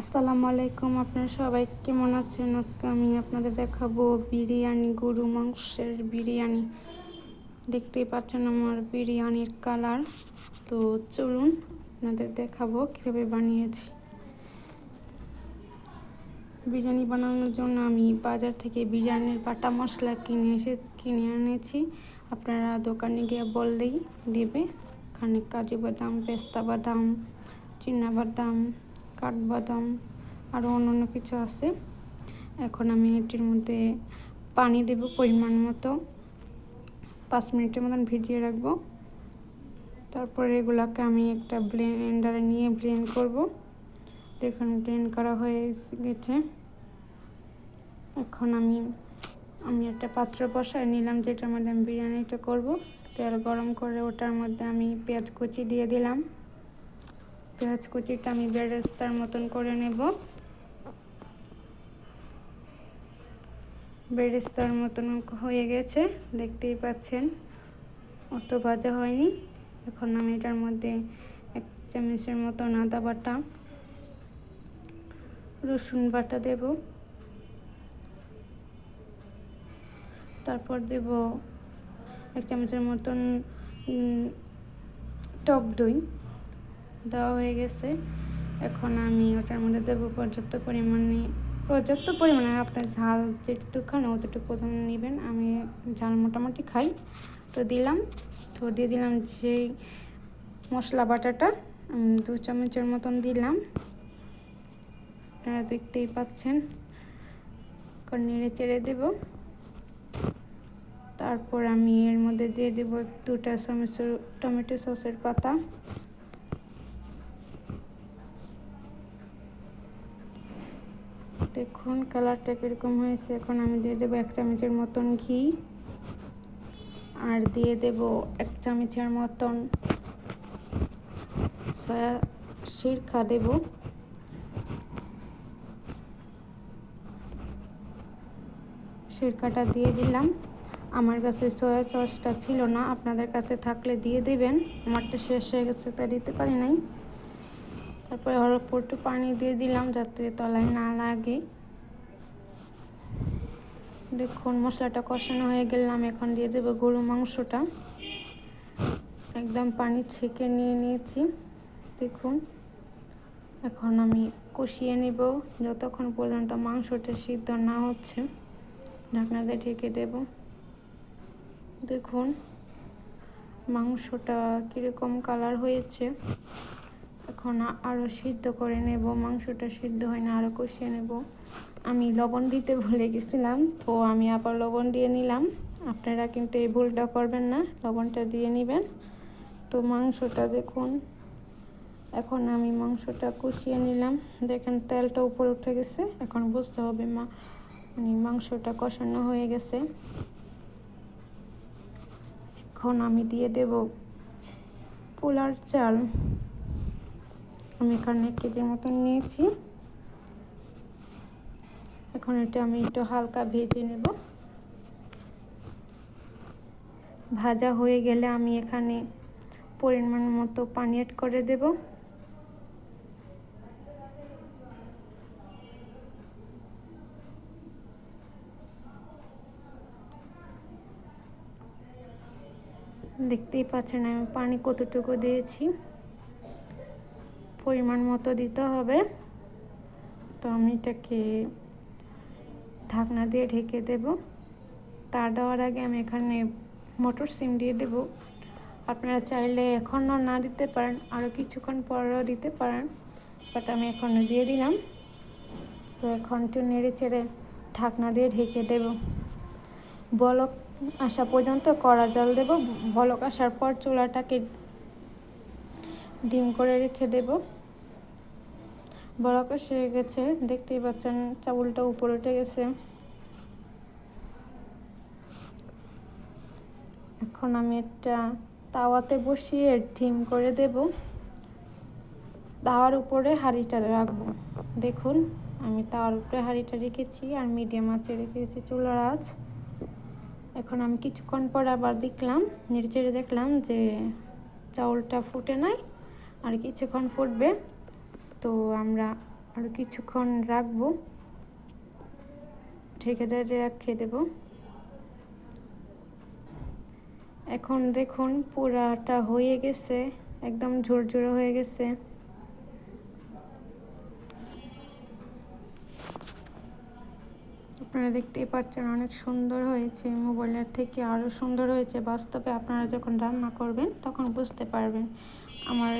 আসসালামু আলাইকুম, আপনারা সবাই কেমন আছেন? আজকে আমি আপনাদের দেখাবো বিরিয়ানি, গরু মাংসের বিরিয়ানি। দেখতেই পাচ্ছেন আমার বিরিয়ানির কালার। তো চলুন আপনাদের দেখাবো কীভাবে বানিয়েছি। বিরিয়ানি বানানোর জন্য আমি বাজার থেকে বিরিয়ানির বাটা মশলা কিনে এসে, কিনে এনেছি। আপনারা দোকানে গিয়ে বললেই দেবে। এখানে কাজু বাদাম, পেস্তা বাদাম বাদাম কাঠবাদাম আরও অন্য কিছু আছে। এখন আমি এটির মধ্যে পানি দেব পরিমাণ মতো। পাঁচ মিনিটের মতন ভিজিয়ে রাখব। তারপরে এগুলোকে আমি একটা ব্লেন্ডারে নিয়ে ব্লেন্ড করব। দেখুন, ব্লেন্ড করা হয়ে গেছে। এখন আমি আমি একটা পাত্র বসায় নিলাম, যেটার মধ্যে আমি বিরিয়ানিটা করব। তেল গরম করে ওটার মধ্যে আমি পেঁয়াজ কুচি দিয়ে দিলাম। পেঁয়াজ কুচিটা আমি বেরেস্তার মতন করে নেব। বেরেস্তার মতন হয়ে গেছে, দেখতেই পাচ্ছেন। অত ভাজা হয়নি। এখন আমি এটার মধ্যে এক চামচের মতন আদা বাটা, রসুন বাটা দেব। তারপর দেব এক চামচের মতন টক দই। দেওয়া হয়ে গেছে। এখন আমি ওটার মধ্যে দেবো পর্যাপ্ত পরিমাণে পর্যাপ্ত পরিমাণে আপনার ঝাল যেটুকু খান অতটুকু প্রথমে নেবেন। আমি ঝাল মোটামুটি খাই। তো দিলাম। তো দিয়ে দিলাম যেই মশলা বাটাটা। দু চামচের মতন দিলাম। আপনারা দেখতেই পাচ্ছেন। নেড়ে চেড়ে দেব। তারপর আমি এর মধ্যে দিয়ে দেব দুটা চামচ টমেটো সসের পাতা। দেখুন, কালারটা কীরকম হয়েছে। এখন আমি দিয়ে দেবো এক চামচের মতন ঘি। আর দিয়ে দেব এক চামচের মতন সয়া সিরকা দেব। সিরকাটা দিয়ে দিলাম। আমার কাছে সয়া সসটা ছিল না। আপনাদের কাছে থাকলে দিয়ে দেবেন। আমারটা শেষ হয়ে গেছে তা দিতে পারি নাই। তারপরে অল্প একটু পানি দিয়ে দিলাম যাতে তলায় না লাগে। দেখুন, মশলাটা কষানো হয়ে গেলাম এখন দিয়ে দেবো গরু মাংসটা। একদম পানি ছেঁকে নিয়ে নিয়েছি। দেখুন, এখন আমি কষিয়ে নিব। যতক্ষণ পর্যন্ত মাংসটা সিদ্ধ না হচ্ছে, ঢাকনা দিয়ে ঢেকে দেব। দেখুন, মাংসটা কীরকম কালার হয়েছে। এখন আরও সিদ্ধ করে নেব, মাংসটা সিদ্ধ হয় না আরও কষিয়ে নেব। আমি লবণ দিতে ভুলে গেছিলাম, তো আমি আবার লবণ দিয়ে নিলাম। আপনারা কিন্তু এই ভুলটা করবেন না, লবণটা দিয়ে নেবেন। তো মাংসটা দেখুন, এখন আমি মাংসটা কষিয়ে নিলাম। দেখেন তেলটা উপরে উঠে গেছে, এখন বুঝতে হবে মা মানে মাংসটা কষানো হয়ে গেছে। এখন আমি দিয়ে দেব পোলার চাল। আমি এখানে এক কেজির মতন নিয়েছি। এখন এটা আমি একটু হালকা ভেজে নেব। ভাজা হয়ে গেলে আমি এখানে পরিমাণ মতো পানি অ্যাড করে দেব। দেখতেই পাচ্ছেন আমি পানি কতটুকু দিয়েছি। পরিমাণ মতো দিতে হবে। তো আমি এটাকে ঢাকনা দিয়ে ঢেকে দেব। তার দেওয়ার আগে আমি এখানে মটর সিম দিয়ে দেব। আপনারা চাইলে এখনও না দিতে পারেন, আরও কিছুক্ষণ পরেও দিতে পারেন, বাট আমি এখনও দিয়ে দিলাম। তো এখন একটু নেড়ে চেড়ে ঢাকনা দিয়ে ঢেকে দেব। বলক আসা পর্যন্ত কড়া জল দেব। বলক আসার পর চুলাটাকে ডিম করে রেখে দেব। বলক এসে গেছে, দেখতেই পাচ্ছেন চাউলটা উপরে উঠে গেছে। এখন আমি একটা তাওয়াতে বসিয়ে ডিম করে দেব। তাওয়ার উপরে হাঁড়িটা রাখব। দেখুন, আমি তাওয়ার উপরে হাঁড়িটা রেখেছি আর মিডিয়াম আঁচে রেখেছি চুলার আঁচ। এখন আমি কিছুক্ষণ পর আবার দেখলাম, নেড়ে দেখলাম যে চাউলটা ফুটে নাই। আর কিছুক্ষণ ফুটবে। তো আমরা আর কিছুক্ষণ রাখব। ঢেকে ঢেকে রেখে দেবো। এখন দেখুন পুরাটা হয়ে গেছে, একদম ঝুরঝুরে হয়ে গেছে। আপনারা দেখতেই পাচ্ছেন অনেক সুন্দর হয়েছে মোবাইলের থেকে আরও সুন্দর হয়েছে। বাস্তবে আপনারা যখন রান্না করবেন তখন বুঝতে পারবেন। আমার